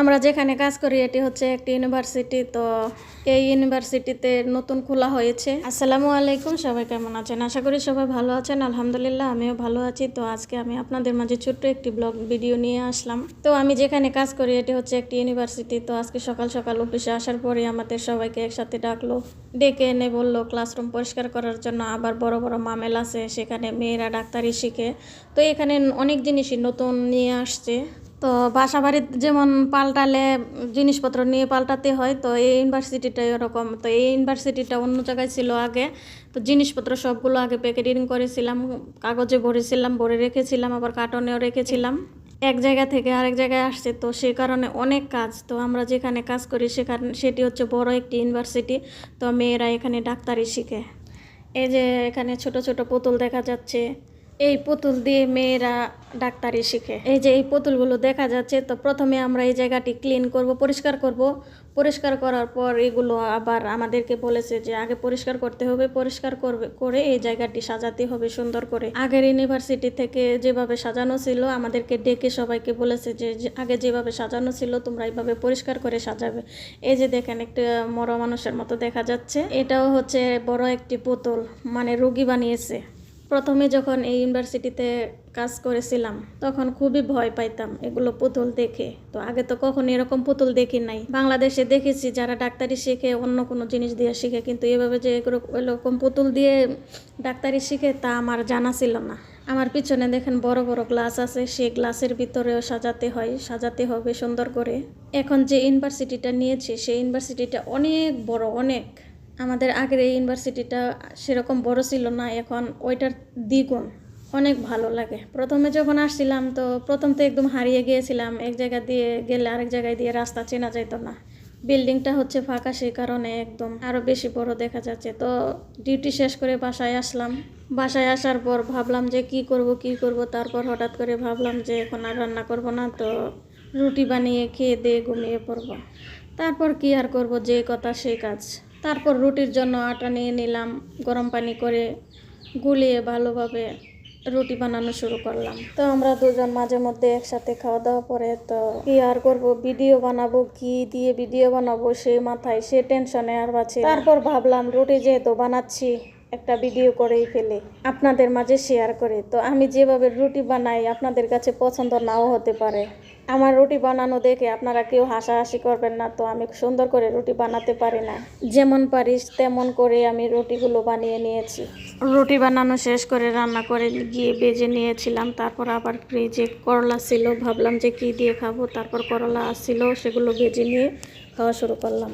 আমরা যেখানে কাজ করি, এটি হচ্ছে একটি ইউনিভার্সিটি তো এই ইউনিভার্সিটিতে নতুন খোলা হয়েছে। আসসালামু আলাইকুম, সবাই কেমন আছেন? আশা করি সবাই ভালো আছেন। আলহামদুলিল্লাহ, আমিও ভালো আছি। তো আজকে আমি আপনাদের মাঝে ছোট্ট একটি ব্লগ ভিডিও নিয়ে আসলাম। তো আমি যেখানে কাজ করি, এটি হচ্ছে একটি ইউনিভার্সিটি তো আজকে সকাল সকাল অফিসে আসার পরে আমাদের সবাইকে একসাথে ডাকলো, ডেকে এনে বলল ক্লাসরুম পরিষ্কার করার জন্য আবার বড় বড় মামেল আছে। সেখানে মেয়েরা ডাক্তারি শিখে। তো এখানে অনেক জিনিসই নতুন নিয়ে আসছে। তো বাসা বাড়িতে যেমন পাল্টালে জিনিসপত্র নিয়ে পাল্টাতে হয়, তো এই ইউনিভার্সিটিটা এরকম তো এই ইউনিভার্সিটিটা অন্য জায়গায় ছিল আগে, তো জিনিসপত্র সবগুলো আগে প্যাকেটিং করেছিলাম, কাগজে ভরেছিলাম, ভরে রেখেছিলাম, আবার কার্টনেও রেখেছিলাম। এক জায়গা থেকে আরেক জায়গায় আসছে, তো সে কারণে অনেক কাজ। তো আমরা যেখানে কাজ করি সেখানে, সেটি হচ্ছে বড় একটি ইউনিভার্সিটি, তো মেয়েরা এখানে ডাক্তারি শিখে। এই যে এখানে ছোট ছোট পুতুল দেখা যাচ্ছে এই পুতুল দিয়ে মেয়েরা ডাক্তারি শিখে। এই যে এই পুতুলগুলো দেখা যাচ্ছে, তো প্রথমে আমরা এই জায়গাটি ক্লিন করব, পরিষ্কার করব। পরিষ্কার করার পর এগুলো আবার আমাদেরকে বলেছে যে আগে পরিষ্কার করতে হবে, পরিষ্কার করবে, করে এই জায়গাটি সাজাতে হবে সুন্দর করে। আগের ইউনিভার্সিটি থেকে যেভাবে সাজানো ছিল, আমাদেরকে ডেকে সবাইকে বলেছে যে আগে যেভাবে সাজানো ছিল, তোমরা এইভাবে পরিষ্কার করে সাজাবে। এই যে দেখেন একটা মরা মানুষের মতো দেখা যাচ্ছে। এটাও হচ্ছে বড় একটি পুতুল মানে রুগী বানিয়েছে। প্রথমে যখন এই ইউনিভার্সিটিতে কাজ করেছিলাম, তখন খুবই ভয় পাইতাম এগুলো পুতুল দেখে। তো আগে তো কখনো এরকম পুতুল দেখি নাই। বাংলাদেশে দেখেছি যারা ডাক্তারি শিখে, অন্য কোনো জিনিস দিয়ে শিখে, কিন্তু এভাবে যে এরকম পুতুল দিয়ে ডাক্তারি শিখে তা আমার জানা ছিল না। আমার পিছনে দেখেন বড় বড় গ্লাস আছে, সেই গ্লাসের ভিতরেও সাজাতে হয়, সাজাতে হবে সুন্দর করে। এখন যে ইউনিভার্সিটিটা নিয়েছি, সেই ইউনিভার্সিটিটা অনেক বড়, অনেক। আমাদের আগের এই ইউনিভার্সিটিটা সেরকম বড় ছিল না, এখন ওইটার দ্বিগুণ। অনেক ভালো লাগে। প্রথমে যখন আসছিলাম তো প্রথম তো একদম হারিয়ে গিয়েছিলাম। এক জায়গা দিয়ে গেলে আরেক জায়গায় দিয়ে রাস্তা চেনা যেত না। বিল্ডিংটা হচ্ছে ফাঁকা, সেই কারণে একদম আরও বেশি বড় দেখা যাচ্ছে। তো ডিউটি শেষ করে বাসায় আসলাম। বাসায় আসার পর ভাবলাম যে কি করব কি করব? তারপর হঠাৎ করে ভাবলাম যে এখন আর রান্না করব না, তো রুটি বানিয়ে খেয়ে দিয়ে ঘুমিয়ে পড়ব। তারপর কি আর করব? যে কথা, সেই কাজ। তারপর রুটির জন্য আটা নিয়ে নিলাম, গরম পানি করে গুলিয়ে ভালোভাবে রুটি বানানো শুরু করলাম। তো আমরা দুজন মাঝে মধ্যে একসাথে খাওয়া দাওয়া করে তো কি আর করব, ভিডিও বানাবো, কি দিয়ে ভিডিও বানাবো, সে মাথায় সে টেনশনে আর বাঁচে তারপর ভাবলাম রুটি যেহেতু বানাচ্ছি একটা ভিডিও করেই ফেলে। আপনাদের মাঝে শেয়ার করে। তো আমি যেভাবে রুটি বানাই, আপনাদের কাছে পছন্দ নাও হতে পারে। আমার রুটি বানানো দেখে আপনারা কেউ হাসাহাসি করবেন না। তো আমি সুন্দর করে রুটি বানাতে পারি না। যেমন পারিস, তেমন করে আমি রুটিগুলো বানিয়ে নিয়েছি। রুটি বানানো শেষ করে রান্না করে গিয়ে বেজে নিয়েছিলাম। তারপর আবার ফ্রিজে করলা ছিল। ভাবলাম যে কি দিয়ে খাব? তারপর করলা আসছিল সেগুলো বেজে নিয়ে খাওয়া শুরু করলাম।